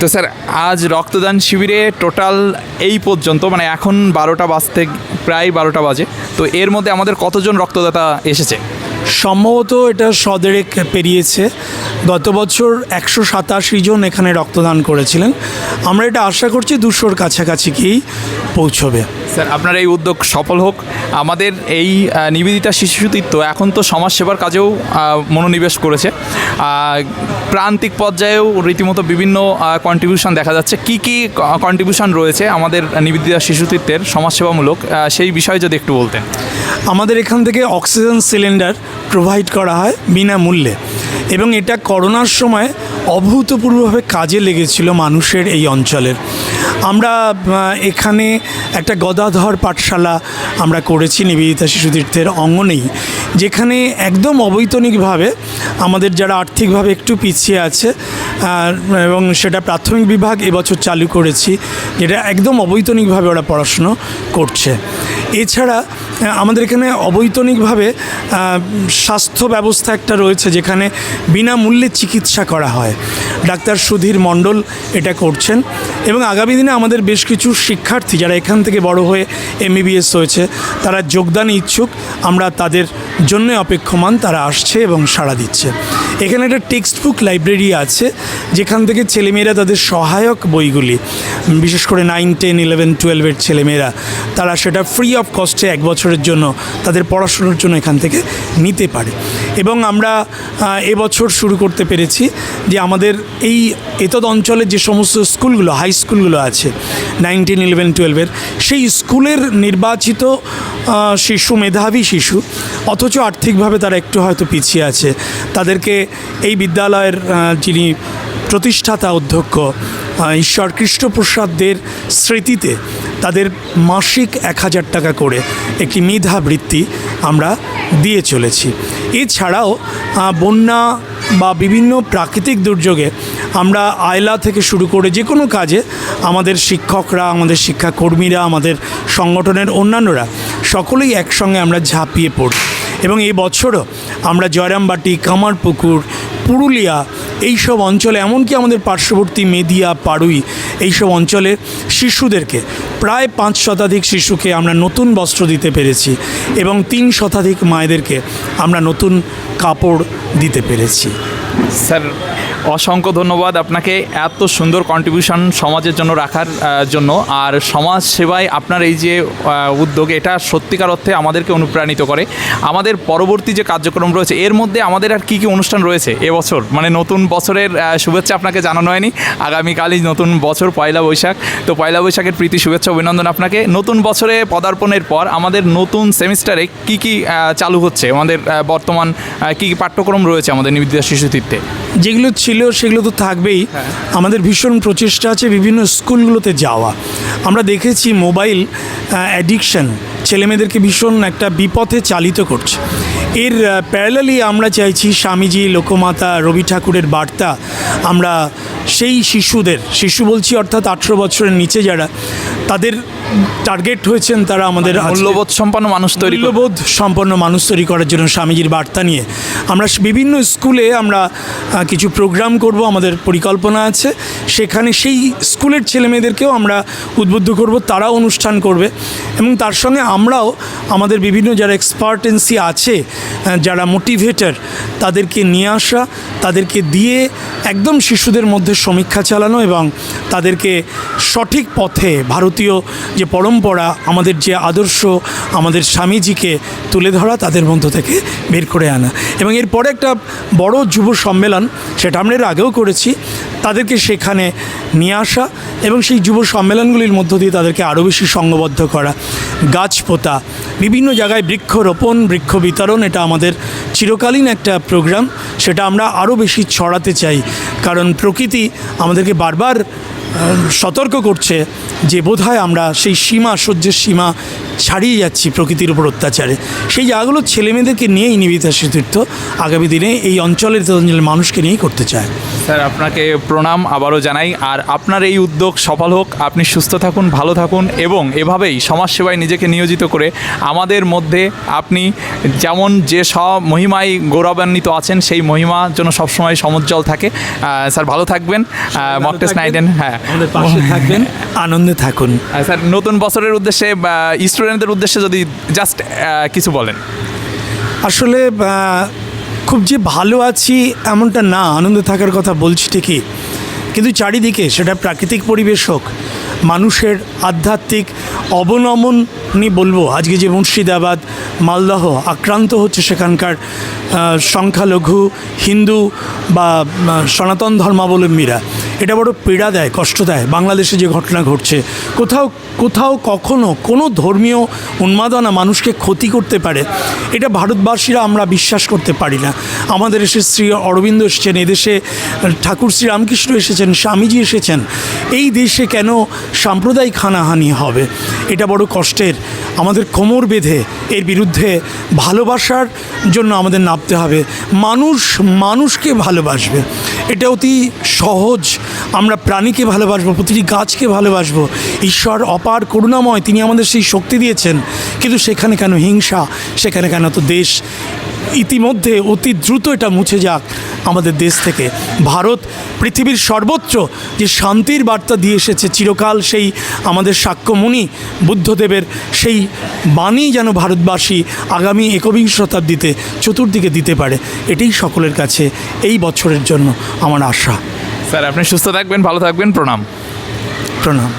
তো স্যার, আজ রক্তদান শিবিরে টোটাল এই পর্যন্ত মানে এখন বারোটা বাজতে, প্রায় বারোটা বাজে। তো এর মধ্যে আমাদের কতজন রক্তদাতা এসেছে? সম্ভবত এটা সদেরেক পেরিয়েছে। গত বছর একশো সাতাশি জন এখানে রক্তদান করেছিলেন। আমরা এটা আশা করছি দুশোর কাছাকাছি গিয়েই পৌঁছবে। স্যার আপনার এই উদ্যোগ সফল হোক। আমাদের এই নিবেদিতা শিশুতীর্থ এখন তো সমাজসেবার কাজেও মনোনিবেশ করেছে। প্রান্তিক পর্যায়েও রীতিমতো বিভিন্ন কন্ট্রিবিউশন দেখা যাচ্ছে। কি কি কন্ট্রিবিউশন রয়েছে আমাদের নিবেদিতা শিশুতীর্থের সমাজসেবামূলক? সেই বিষয়ে যদি একটু বলতেন। আমাদের এখান থেকে অক্সিজেন সিলিন্ডার প্রোভাইড করা হয় বিনামূল্যে। এবং এটা করোনার সময় অভূতপূর্বভাবে কাজে লেগেছিল মানুষের এই অঞ্চলের। আমরা এখানে একটা গদাধর পাঠশালা আমরা করেছি নিবেদিতা শিশুতীর্থের অঙ্গনেই, যেখানে একদম অবৈতনিকভাবে আমাদের যারা আর্থিকভাবে একটু পিছিয়ে আছে এবং সেটা প্রাথমিক বিভাগ এবছর চালু করেছি, যেটা একদম অবৈতনিকভাবে ওরা পড়াশুনো করছে। এছাড়া আমাদের এখানে অবৈতনিকভাবে স্বাস্থ্য ব্যবস্থা একটা রয়েছে যেখানে বিনামূল্যে চিকিৎসা করা হয়। ডাক্তার সুধীর মণ্ডল এটা করছেন এবং আগামী দিনে আমাদের বেশ কিছু শিক্ষার্থী যারা এখান থেকে বড় হয়ে এমবিবিএস হয়েছে, তারা যোগদানে ইচ্ছুক। আমরা তাদের জন্য অপেক্ষমান তারা আসছে এবং সাড়া দিচ্ছে। এখানে একটা টেক্সট বুক লাইব্রেরি আছে, যেখান থেকে ছেলেমেয়েরা তাদের সহায়ক বইগুলি, বিশেষ করে নাইন টেন ইলেভেন টুয়েলভের ছেলেমেয়েরা, তারা সেটা ফ্রি অফ কস্টে এক বছরের জন্য তাদের পড়াশোনার জন্য এখান থেকে নিতে পারে। এবং আমরা এবছর শুরু করতে পেরেছি যে আমাদের এই এতদ অঞ্চলের যে সমস্ত স্কুলগুলো হাই স্কুলগুলো আছে নাইনটিন ইলেভেন টুয়েলভের সেই স্কুলের নির্বাচিত শিশু, মেধাবী শিশু, অথচ আর্থিকভাবে তারা একটু হয়তো পিছিয়ে আছে। তাদেরকে এই বিদ্যালয়ের যিনি প্রতিষ্ঠাতা অধ্যক্ষ ঈশ্বর কৃষ্ণপ্রসাদদের স্মৃতিতে তাদের মাসিক এক হাজার টাকা করে একটি মেধাবৃত্তি আমরা দিয়ে চলেছি। এছাড়াও বন্যা বা বিভিন্ন প্রাকৃতিক দুর্যোগে আমরা আয়লা থেকে শুরু করে যে কোনো কাজে আমাদের শিক্ষকরা, আমাদের শিক্ষাকর্মীরা, আমাদের সংগঠনের অন্যান্যরা সকলেই একসঙ্গে আমরা ঝাঁপিয়ে পড়ি। এবং এই বছরও আমরা জয়রামবাটি, কামারপুকুর, পুরুলিয়া এইসব অঞ্চলে, এমনকি আমাদের পার্শ্ববর্তী মেদিয়া, পাড়ুই এইসব অঞ্চলে শিশুদেরকে প্রায় পাঁচ শতাধিক শিশুকে আমরা নতুন বস্ত্র দিতে পেরেছি এবং তিন শতাধিক মায়েদেরকে আমরা নতুন কাপড় দিতে পেরেছি। স্যার অসংখ্য ধন্যবাদ আপনাকে এত সুন্দর কন্ট্রিবিউশন সমাজের জন্য রাখার জন্য। আর সমাজ সেবায় আপনার এই যে উদ্যোগ, এটা সত্যিকার অর্থে আমাদেরকে অনুপ্রাণিত করে। আমাদের পরবর্তী যে কার্যক্রম রয়েছে, এর মধ্যে আমাদের আর কী কী অনুষ্ঠান রয়েছে এবছর? মানে নতুন বছরের শুভেচ্ছা আপনাকে জানানো হয়নি। আগামীকালই নতুন বছর, পয়লা বৈশাখ। তো পয়লা বৈশাখের প্রীতি, শুভেচ্ছা, অভিনন্দন আপনাকে। নতুন বছরে পদার্পণের পর আমাদের নতুন সেমিস্টারে কি কি চালু হচ্ছে? আমাদের বর্তমান কি কি পাঠ্যক্রম রয়েছে আমাদের নিবেদিতা শিশুতীর্থে যেগুলো ছিল সেগুলো তো থাকবেই। হ্যাঁ। আমাদের ভীষণ প্রচেষ্টা আছে বিভিন্ন স্কুলগুলোতে যাওয়া। আমরা দেখেছি মোবাইল অ্যাডিকশন ছেলেমেয়েদেরকে ভীষণ একটা বিপথে চালিত করছে। এর প্যারালালি আমরা চাইছি স্বামীজি লোকমাতা রবি ঠাকুরের বার্তা। আমরা সেই শিশুদের শিশু বলছি অর্থাৎ আঠেরো বছরের নিচে যারা তাদের টার্গেট হয়েছেন তারা আমাদের আজকে- মূল্যবোধ সম্পন্ন মানুষ তৈরি মূল্যবোধ সম্পন্ন মানুষ তৈরি করার জন্য স্বামীজির বার্তা নিয়ে। আমরা বিভিন্ন স্কুলে আমরা কিছু প্রোগ্রাম করব আমাদের পরিকল্পনা আছে। সেখানে সেই স্কুলের ছেলেমেয়েদেরকেও আমরা উদ্বুদ্ধ করব তারাও অনুষ্ঠান করবে। এবং তার সঙ্গে আমরাও আমাদের বিভিন্ন যারা এক্সপার্টেন্সি আছে যারা মোটিভেটার তাদেরকে নিয়ে আসা তাদেরকে দিয়ে একদম শিশুদের মধ্যে সমীক্ষা চালানো এবং তাদেরকে সঠিক পথে ভারতীয় যে পরম্পরা, আমাদের যে আদর্শ, আমাদের স্বামীজিকে তুলে ধরা তাদের মধ্য থেকে বের করে আনা। এবং এরপরে একটা বড় যুব সম্মেলন, সেটা আমরা এর আগেও করেছি। তাদেরকে সেখানে নিয়ে আসা এবং সেই যুব সম্মেলনগুলির মধ্য দিয়ে তাদেরকে আরও বেশি সংঘবদ্ধ করা। গাছ পোতা, বিভিন্ন জায়গায় বৃক্ষরোপণ, বৃক্ষ বিতরণ, এটা আমাদের চিরকালীন একটা প্রোগ্রাম সেটা আমরা আরও বেশি ছড়াতে চাই। কারণ প্রকৃতি আমাদেরকে বারবার সতর্ক করছে যে বোধহয় আমরা সেই সীমা সহ্যের সীমা ছাড়িয়ে যাচ্ছি প্রকৃতির উপর অত্যাচারে। সেই জায়গাগুলো ছেলেমেয়েদেরকে নিয়েই নিবিতা তীর্থ আগামী দিনে এই অঞ্চলের অঞ্চলের মানুষকে নিয়েই করতে চায়। স্যার আপনাকে প্রণাম আবারও জানাই। আর আপনার এই উদ্যোগ সফল হোক আপনি সুস্থ থাকুন ভালো থাকুন এবং এভাবেই সমাজসেবায় নিজেকে নিয়োজিত করে আমাদের মধ্যে আপনি যেমন যে সব মহিমায় গৌরবান্বিত আছেন সেই মহিমা যেন সবসময় সমুজ্জ্বল থাকে। স্যার ভালো থাকবেন। মকটেস নাইডেন হ্যাঁ। আমাদের পাশে থাকবেন। আনন্দে থাকুন। স্যার নতুন বছরের উদ্দেশ্যে বা স্টুডেন্টদের উদ্দেশ্যে যদি জাস্ট কিছু বলেন। আসলে খুব যে ভালো আছি এমনটা না আনন্দে থাকার কথা বলছি ঠিকই। কিন্তু চারিদিকে সেটা প্রাকৃতিক পরিবেশ হোক মানুষের আধ্যাত্মিক অবনমনই বলব। আজকে যে মুর্শিদাবাদ, মালদহ আক্রান্ত হচ্ছে সেখানকার সংখ্যালঘু, হিন্দু বা সনাতন ধর্মাবলম্বীরা। এটা বড় পীড়া দেয়, কষ্ট দেয়। বাংলাদেশে যে ঘটনা ঘটছে, কোথাও কোথাও কখনো কোনো ধর্মীয় উন্মাদনা মানুষকে ক্ষতি করতে পারে, এটা ভারতবাসীরা আমরা বিশ্বাস করতে পারি না। আমাদের এসে শ্রী অরবিন্দ এসেছেন, এদেশে ঠাকুর শ্রী রামকৃষ্ণ এসেছেন, স্বামীজি এসেছেন। এই দেশে কেন সাম্প্রদায়িক হানাহানি হবে। এটা বড় কষ্টের। আমাদের কোমর বেঁধে এর বিরুদ্ধে ভালোবাসার জন্য আমাদের নাপতে হবে। মানুষ মানুষকে ভালোবাসবে। এটা অতি সহজ। আমরা প্রাণীকে ভালোবাসবো, প্রতিটি গাছকে ভালোবাসবো। ঈশ্বর অপার করুণাময় তিনি আমাদের সেই শক্তি দিয়েছেন। কিন্তু সেখানে কেন হিংসা? সেখানে কেন তো দেশ? ইতিমধ্যে অতি দ্রুত এটা মুছে যাক আমাদের দেশ থেকে। ভারত পৃথিবীর সর্বত্র যে শান্তির বার্তা দিয়ে এসেছে চিরকাল সেই আমাদের সাক্ষ্যমণি বুদ্ধদেবের সেই বাণী যেন ভারতবাসী আগামী একবিংশ শতাব্দীতে চতুর্দিকে দিতে পারে। এটাই সকলের কাছে এই বছরের জন্য আমার আশা। স্যার আপনি সুস্থ থাকবেন ভালো থাকবেন। প্রণাম। প্রণাম।